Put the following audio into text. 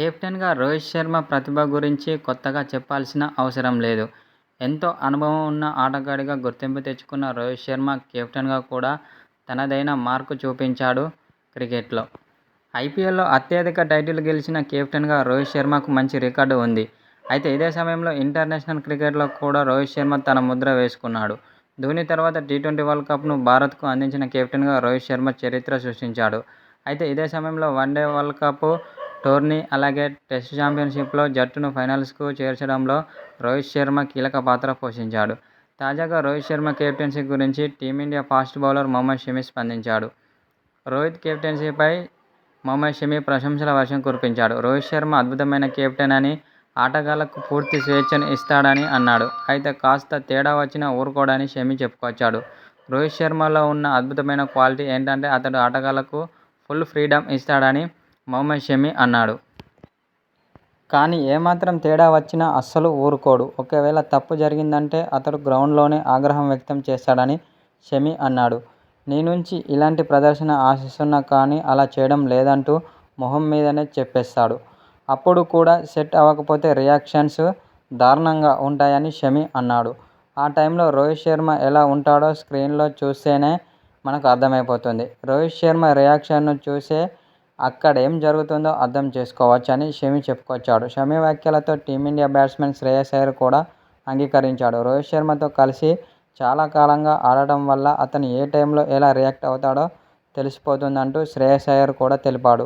కెప్టెన్గా రోహిత్ శర్మ ప్రతిభ గురించి కొత్తగా చెప్పాల్సిన అవసరం లేదు. ఎంతో అనుభవం ఉన్న ఆటగాడిగా గుర్తింపు తెచ్చుకున్న రోహిత్ శర్మ కెప్టెన్గా కూడా తనదైన మార్కు చూపించాడు క్రికెట్లో. ఐపీఎల్లో అత్యధిక టైటిల్ గెలిచిన కెప్టెన్గా రోహిత్ శర్మకు మంచి రికార్డు ఉంది. అయితే ఇదే సమయంలో ఇంటర్నేషనల్ క్రికెట్లో కూడా రోహిత్ శర్మ తన ముద్ర వేసుకున్నాడు. ధోని తర్వాత టీ-ట్వంటీ వరల్డ్కప్ను భారత్కు అందించిన కెప్టెన్గా రోహిత్ శర్మ చరిత్ర సృష్టించాడు. అయితే ఇదే సమయంలో one day world cup tourney అలాగే టెస్ట్ చాంపియన్షిప్లో జట్టును ఫైనల్స్కు చేర్చడంలో రోహిత్ శర్మ కీలక పాత్ర పోషించాడు. తాజాగా రోహిత్ శర్మ కెప్టెన్సీ గురించి team India fast bowler Mohammed Shami స్పందించాడు. రోహిత్ కెప్టెన్సీపై మొహమ్మద్ షమి ప్రశంసల వర్షం కురిపించాడు. రోహిత్ శర్మ అద్భుతమైన కెప్టెన్ అని, ఆటగాళ్ళకు పూర్తి స్వేచ్ఛను ఇస్తాడని అన్నాడు. అయితే కాస్త తేడా వచ్చినా ఊరుకోడని షమి చెప్పుకొచ్చాడు. రోహిత్ శర్మలో ఉన్న అద్భుతమైన క్వాలిటీ ఏంటంటే అతడు ఆటగాళ్ళకు ఫుల్ ఫ్రీడమ్ ఇస్తాడని మహమ్మద్ షమి అన్నాడు. కానీ ఏమాత్రం తేడా వచ్చినా అస్సలు ఊరుకోడు. ఒకవేళ తప్పు జరిగిందంటే అతడు గ్రౌండ్లోనే ఆగ్రహం వ్యక్తం చేస్తాడని షమి అన్నాడు. నీ నుంచి ఇలాంటి ప్రదర్శన ఆశిస్తున్నా కానీ అలా చేయడం లేదంటూ మొహం మీదనే చెప్పేస్తాడు. అప్పుడు కూడా సెట్ అవ్వకపోతే రియాక్షన్స్ దారుణంగా ఉంటాయని షమి అన్నాడు. ఆ టైంలో రోహిత్ శర్మ ఎలా ఉంటాడో స్క్రీన్లో చూస్తేనే మనకు అర్థమైపోతుంది. రోహిత్ శర్మ రియాక్షన్ను చూసే అక్కడ ఏం జరుగుతుందో అర్థం చేసుకోవచ్చని షమి చెప్పుకొచ్చాడు. షమి వ్యాఖ్యలతో టీమిండియా బ్యాట్స్మన్ శ్రేయస్ అయ్యర్ కూడా అంగీకరించాడు. రోహిత్ శర్మతో కలిసి చాలా కాలంగా ఆడటం వల్ల అతను ఏ టైంలో ఎలా రియాక్ట్ అవుతాడో తెలిసిపోతుందంటూ శ్రేయస్ అయ్యర్ కూడా తెలిపాడు.